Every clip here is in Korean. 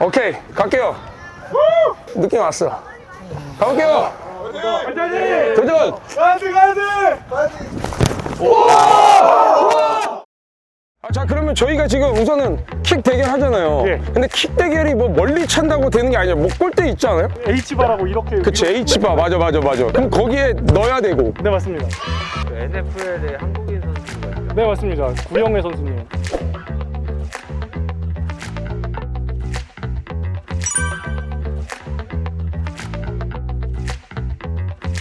오케이, 갈게요. 느낌 왔어. 가볼게요. 도전! 가야돼 가야돼 아, 자, 그러면 저희가 지금 우선은 킥 대결 하잖아요. 예. 근데 킥 대결이 뭐 멀리 찬다고 되는 게 아니라 뭐 골대 있지 않아요? H바라고 이렇게 그치, H바. 맞아, 맞아, 맞아. 그럼 거기에 넣어야 되고. 네 맞습니다 NFL에 한국인 선수가 있다. 네 맞습니다 구영래 선수님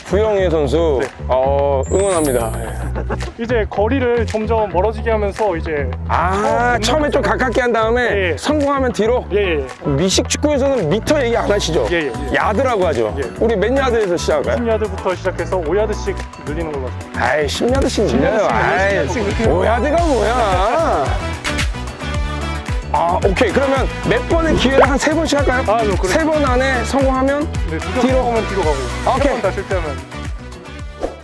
구영애 선수, 네. 어, 응원합니다. 예. 이제 거리를 점점 멀어지게 하면서 이제 아, 처음에 좀 가깝게 한 다음에 예. 성공하면 뒤로? 예 예 미식 축구에서는 미터 얘기 안 하시죠? 예, 예, 예. 야드라고 하죠. 예. 우리 몇 야드에서 시작할까요? 10야드부터 시작해서 5야드씩 늘리는 걸로 아이, 10야드씩 늘려요. 아이, 5야드가 뭐야? 아, 오케이. 그러면 몇 번의 기회를 한 세 번씩 할까요? 아, 네, 그래. 세번 안에 성공하면? 네, 두번 뒤로. 오면 뒤로 가고 아, 오케이. 세번다 실패하면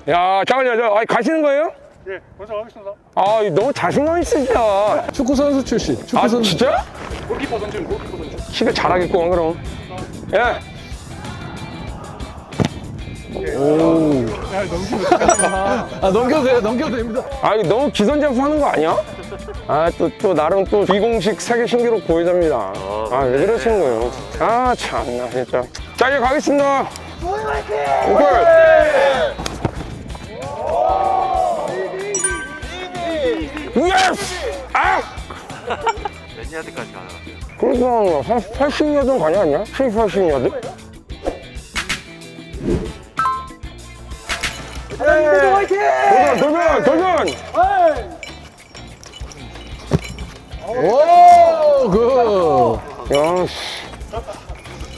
야, 잠깐만요. 저, 아니, 가시는 거예요? 예 먼저 가겠습니다 아, 너무 자신감 있으시다. 축구 선수 출신. 축구 아, 선수. 진짜? 골키퍼 던지면 골키퍼 던지 키가 잘하겠구만, 그럼. 예. 되잖아 아 넘겨도 돼요. 넘겨도 됩니다. 아, 이거 너무 기선제압 하는 거 아니야? 아, 또, 또, 나름 또 비공식 세계 신기록 보여줍니다. 아, 왜 그러시는 거예요? 아, 참나, 진짜. 자, 이제 가겠습니다. 오케이. 예스! 아! 몇 야드까지 가능하세요? 그래도 한 80야드 가냐, 아니야? 7, 80야드? 도전, 도전, 도전! 오, 그. 야, 씨.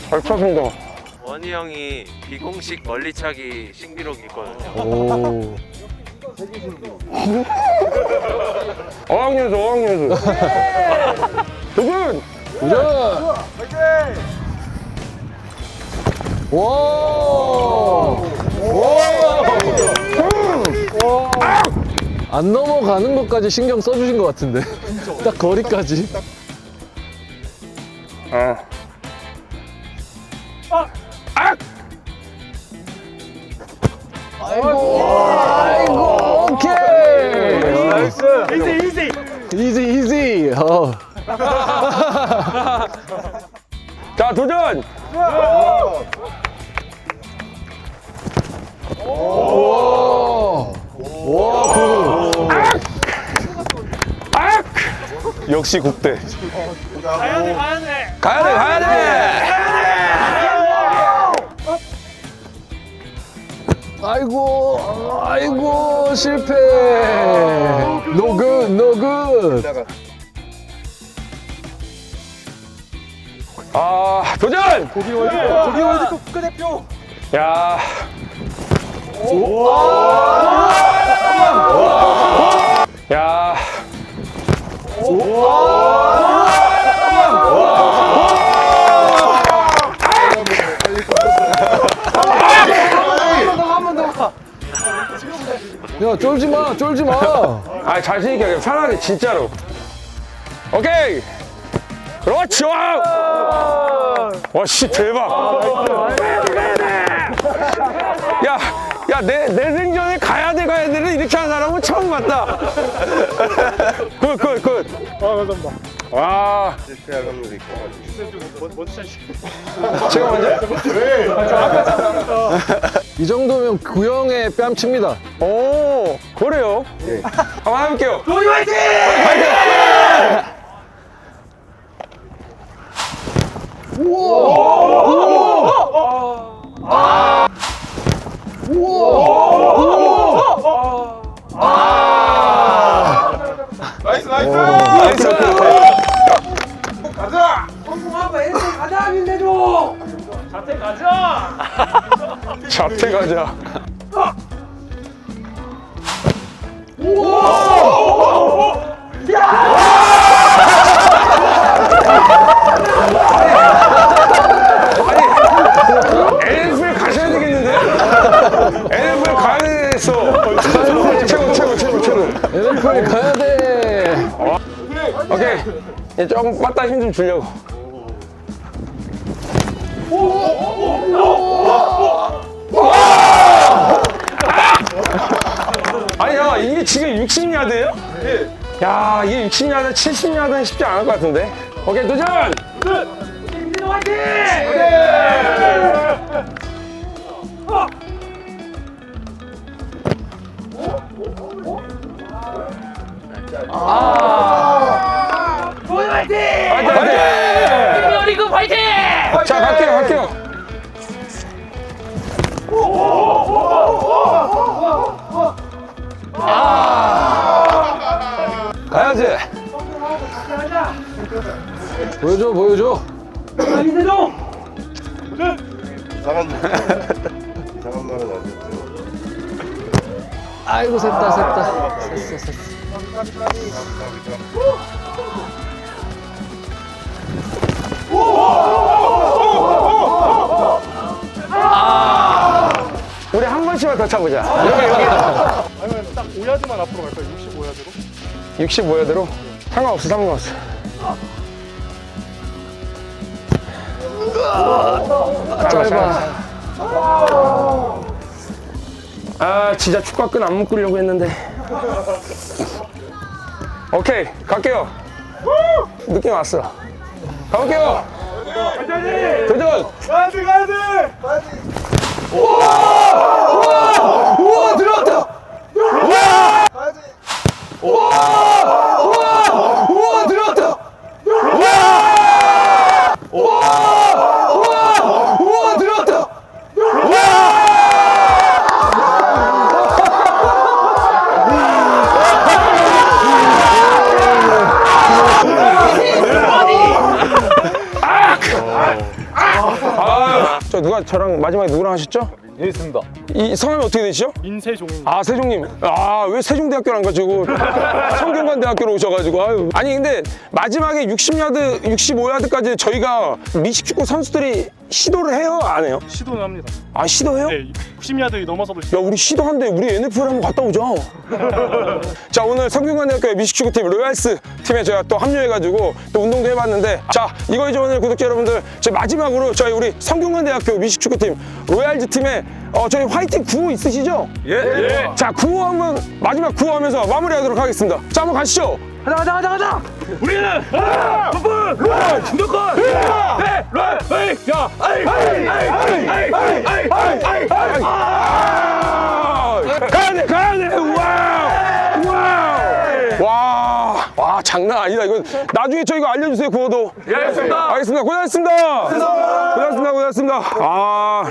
잘 쳤습니다. 원희 형이 비공식 멀리차기 신기록이 있거든요. 오. 어학연수, 어학연수. 도전! 도전. 와. 안 넘어가는 것까지 신경 써주신 것 같은데. 딱 거리까지. 아. 아! 아이고, 오케이. 나이스 이지 이지 이지, 이지. 어. 자, 도전! 와. 와, 그. 역시 국대. 가야 돼 가야 돼 가야 돼, 가야 돼! 아이고, 아이고, 실패. No good. 아, 도전! 고기 월드컵 고기 월드컵 국가대표 야. 야. 야, 쫄지 마, 쫄지 마. 아, 자신 있게 하게. 편하게, 진짜로. 오케이! 그렇지! 와! 와, 씨, 대박! 야, 야, 내, 내 생전에 가야 돼, 가야 돼를 이렇게 하는 사람은 처음 봤다. 굿, 굿, 굿. 아 감사합니다 와, 제가 먼저? 이 정도면 구형의 뺨칩니다. 오, 그래요? 한번 해볼게요. 고기 화이팅 나이스. 가자 자태 가자. NFL 가셔야 되겠는데? NFL 가야 되겠어. 최고, 최고, 최고, 최고. NFL 가야 돼. 오케이. 이제 조금 빠따 힘 좀 주려고. 아니 야 이게 지금 60야드예요? 야 이게 60야드 70야드는 쉽지 않을 것 같은데 오케이 도전! 화이팅! 보여줘 보여줘. 이상한 이상한 말은 안 됐죠. 아이고 샜다 샜다. 샜어 샜어. 우리 한 번씩만 더 차보자. 아니면 딱 5야드만 앞으로 갈까요? 65야드로? 65야드로? 상관없어 상관없어 짧아 아 진짜 축구 끈 안 묶으려고 했는데. 오케이 갈게요. 느낌 왔어. 가볼게요. 도전. 가야 돼 가야 돼! 저 저랑 마지막에 누구랑 하셨죠? 예 있습니다 이 성함이 어떻게 되시죠? 인세종. 아 세종님 아 왜 세종대학교를 안 가지고 성균관대학교로 오셔가지고 아유 아니 근데 마지막에 60야드 65야드까지 저희가 미식축구 선수들이 시도를 해요 안 해요? 시도는 합니다. 아 시도해요? 네, 90야드 넘어서도 야 우리 시도한데 우리 NFL 한번 갔다 오자 자 오늘 성균관대학교의 미식축구팀 로얄스 팀에 제가 또 합류해가지고 또 운동도 해봤는데 자 이거 이제 오늘 구독자 여러분들 저희 마지막으로 저희 우리 성균관대학교 미식축구팀 로얄즈 팀에 어, 저희 화이팅 구호 있으시죠? 예. 자 구호 한번 마지막 구호 하면서 마무리하도록 하겠습니다 자 한번 가시죠 가자 가자 가자 가자 우리는 풋볼 무조건 런 에이 야 에이 에이 에이 에이 에이 에이 에이 가야돼 가야돼 와우 와우 와, 와 장난 아니다 이건 나중에 저희가 알려주세요 구호도 예 알겠습니다 알겠습니다 고생하셨습니다 고생하셨습니다 고생하셨습니다 아